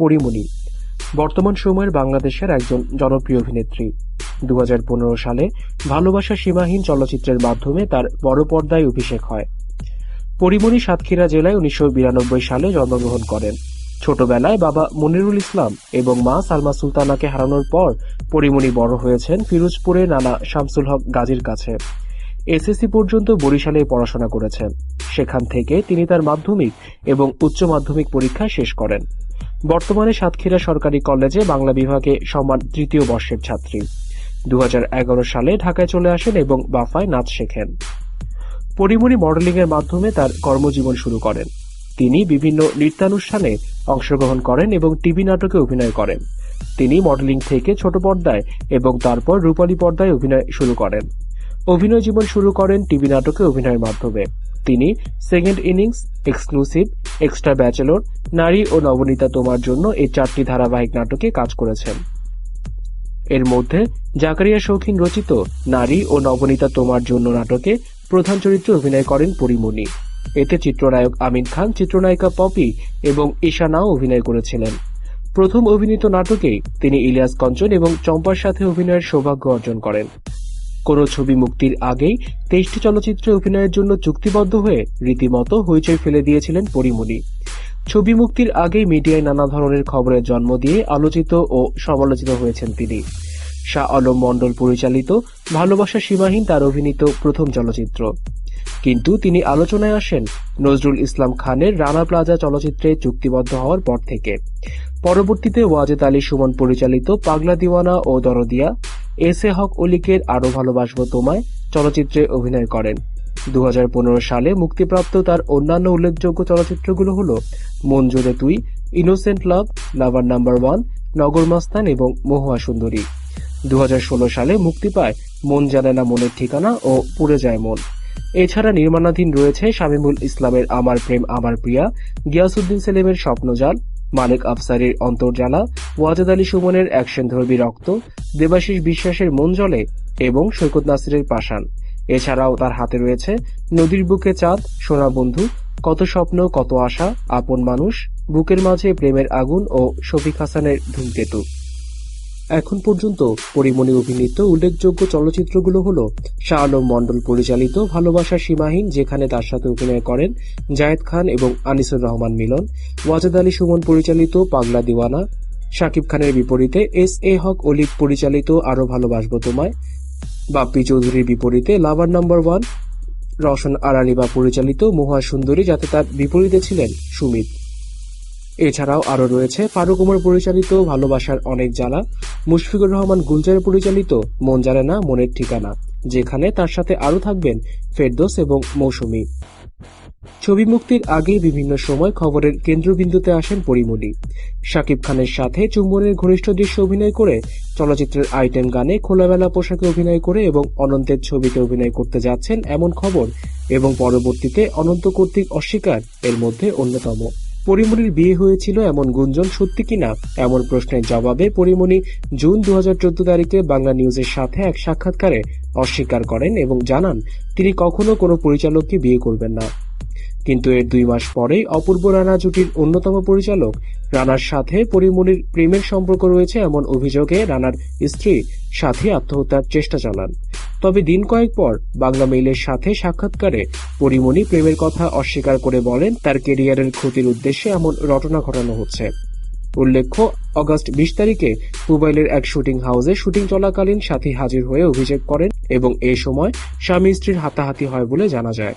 পরিমণি। বর্তমান সময়ের বাংলাদেশের একজন জনপ্রিয় অভিনেত্রী। দু হাজার পনেরো সালে ভালোবাসা সীমাহীন চলচ্চিত্রের মাধ্যমে তার বড় পর্দায় অভিষেক হয়। পরিমণি সাতক্ষীরা জেলায় উনিশশো বিরানব্বই সালে জন্মগ্রহণ করেন। ছোটবেলায় বাবা মনিরুল ইসলাম এবং মা সালমা সুলতানাকে হারানোর পর পরিমণি বড় হয়েছেন ফিরোজপুরে নানা শামসুল হক গাজীর কাছে। এসএসসি পর্যন্ত বরিশালে পড়াশোনা করেছেন। সেখান থেকে তিনি তার মাধ্যমিক এবং উচ্চ মাধ্যমিক পরীক্ষা শেষ করেন। বর্তমানে সাতক্ষীরা সরকারি কলেজে বাংলা বিভাগে সমান তৃতীয় বর্ষের ছাত্রী। দু হাজার এগারো সালে ঢাকায় চলে আসেন এবং বাফায় নাচ শেখেন। পরিমণি মডেলিং এর মাধ্যমে তার কর্মজীবন শুরু করেন। তিনি বিভিন্ন নৃত্যানুষ্ঠানে অংশগ্রহণ করেন এবং টিভি নাটকে অভিনয় করেন। তিনি মডেলিং থেকে ছোট পর্দায় এবং তারপর রূপালী পর্দায় অভিনয় শুরু করেন। অভিনয় জীবন শুরু করেন টিভি নাটকে অভিনয়ের মাধ্যমে। তিনি second innings exclusive extra bachelor নারী ও নবনীতা তোমার জন্য এই চারটি ধারাবাহিক নাটকে কাজ করেছেন। এর মধ্যে জাকারিয়া শৌখিন রচিত নারী ও নবনীতা তোমার জন্য নাটকে প্রধান চরিত্রে অভিনয় করেন পরিমণি। এতে চিত্রনায়ক আমিন খান, চিত্রনায়িকা পপি এবং ঈশানাও অভিনয় করেছিলেন। প্রথম অভিনীত নাটকেই তিনি ইলিয়াস কঞ্চন এবং চম্পার সাথে অভিনয়ের সৌভাগ্য অর্জন করেন। কোনো ছবি মুক্তির আগেই তেইশটি চলচ্চিত্রে অভিনয়ের জন্য চুক্তিবদ্ধ হয়ে রীতিমতো হইচই ফেলে দিয়েছিলেন পরিমণি। ছবি মুক্তির আগেই মিডিয়ায় নানা ধরনের খবরের জন্ম দিয়ে আলোচিত ও সমালোচিত হয়েছেন তিনি। শাহ আলম মণ্ডল পরিচালিত ভালোবাসা সীমাহীন তার অভিনীত প্রথম চলচ্চিত্র। কিন্তু তিনি আলোচনায় আসেন নজরুল ইসলাম খানের রানা প্লাজা চলচ্চিত্রে চুক্তিবদ্ধ হওয়ার পর থেকে। পরবর্তীতে ওয়াজেদ আলী সুমন পরিচালিত পাগলা দিওয়ানা ও দরদিয়া এস এ হক অলিকের আরও ভালোবাসবো তোমায় চলচ্চিত্রে অভিনয় করেন। দু হাজার পনেরো সালে মুক্তিপ্রাপ্ত তার অন্যান্য উল্লেখযোগ্য চলচ্চিত্রগুলো হল মন জোরে তুই innocent love lover number one Nagar Mastan এবং মহুয়া সুন্দরী। দু হাজার ষোলো সালে মুক্তি পায় মন জানে না মনের ঠিকানা ও পুড়ে যায় মন। এছাড়া নির্মাণাধীন রয়েছে শামীমুল ইসলামের আমার প্রেম, আমার প্রিয়া গিয়াসুদ্দিন সেলিমের স্বপ্নজাল মালিক আফসারির অন্তর্জালা ওয়াজেদ আলী সুমনের অ্যাকশন ধর্মী রক্ত, দেবাশিস বিশ্বাসের মন জলে এবং সৈকত নাসিরের পাষাণ। এছাড়াও তার হাতে রয়েছে নদীর বুকে চাঁদ, সোনা বন্ধু, কত স্বপ্ন, কত আশা, আপন মানুষ, বুকের মাঝে প্রেমের আগুন ও শফিক হাসানের ধূমকেতু। এখন পর্যন্ত পরিমণি অভিনীত উল্লেখযোগ্য চলচ্চিত্রগুলো হলো শাহ আলম মণ্ডল পরিচালিত ভালোবাসা সীমাহীন, যেখানে তার সাথে অভিনয় করেন জায়েদ খান এবং আনিসুর রহমান মিলন, ওয়াজেদ আলী সুমন পরিচালিত পাগলা দিওয়ানা, শাকিব খানের বিপরীতে এস এ হক অলিক পরিচালিত আরও ভালোবাসবো তোমায়, বাপ্পি চৌধুরীর বিপরীতে lover number one, Roshan Araliba পরিচালিত মহুয়া সুন্দরী, যাতে তার বিপরীতে ছিলেন সুমিত। এছাড়াও আরও রয়েছে ফারুক ওমর পরিচালিত ভালোবাসার অনেক জ্বালা, মুশফিকুর রহমান গুলজার পরিচালিত মন জানে না, মনের ঠিকানা, যেখানে তার সাথে আরও থাকবেন ফেরদোস এবং মৌসুমী। ছবি মুক্তির আগে বিভিন্ন সময় খবরের কেন্দ্রবিন্দুতে আসেন পরিমণি। শাকিব খানের সাথে চুম্বনের ঘনিষ্ঠ দৃশ্য অভিনয় করে, চলচ্চিত্রের আইটেম গানে খোলামেলা পোশাকে অভিনয় করে এবং অনন্তের ছবিতে অভিনয় করতে যাচ্ছেন এমন খবর এবং পরবর্তীতে অনন্ত কর্তৃক অস্বীকার এর মধ্যে অন্যতম। পরিমণির বিয়ে হয়েছিল এমন গুঞ্জন সত্যি কিনা? এমন প্রশ্নের জবাবে পরিমণি জুন দু হাজার চোদ্দ তারিখে বাংলা নিউজের সাথে এক সাক্ষাৎকারে অস্বীকার করেন এবং জানান, তিনি কখনো কোনো পরিচালককে বিয়ে করবেন না। কিন্তু এর দুই মাস পরেই অপূর্ব রানা জুটির অন্যতম পরিচালক রানার সাথে পরিমণির প্রেমের সম্পর্ক রয়েছে এমন অভিযোগে রানার স্ত্রী সাথে আত্মহত্যার চেষ্টা চালান। তবে দিন কয়েক পর বাংলা মেইলের সাথে সাক্ষাৎকারে পরিমণি প্রেমের কথা অস্বীকার করে বলেন, তার কেরিয়ারের ক্ষতির উদ্দেশ্যে এমন রটনা ঘটানো হচ্ছে। উল্লেখ্য, অগস্ট বিশ তারিখে মোবাইলের এক শুটিং হাউসে শুটিং চলাকালীন সাথী হাজির হয়ে অভিযোগ করেন এবং এ সময় স্বামী স্ত্রীর হাতাহাতি হয় বলে জানা যায়।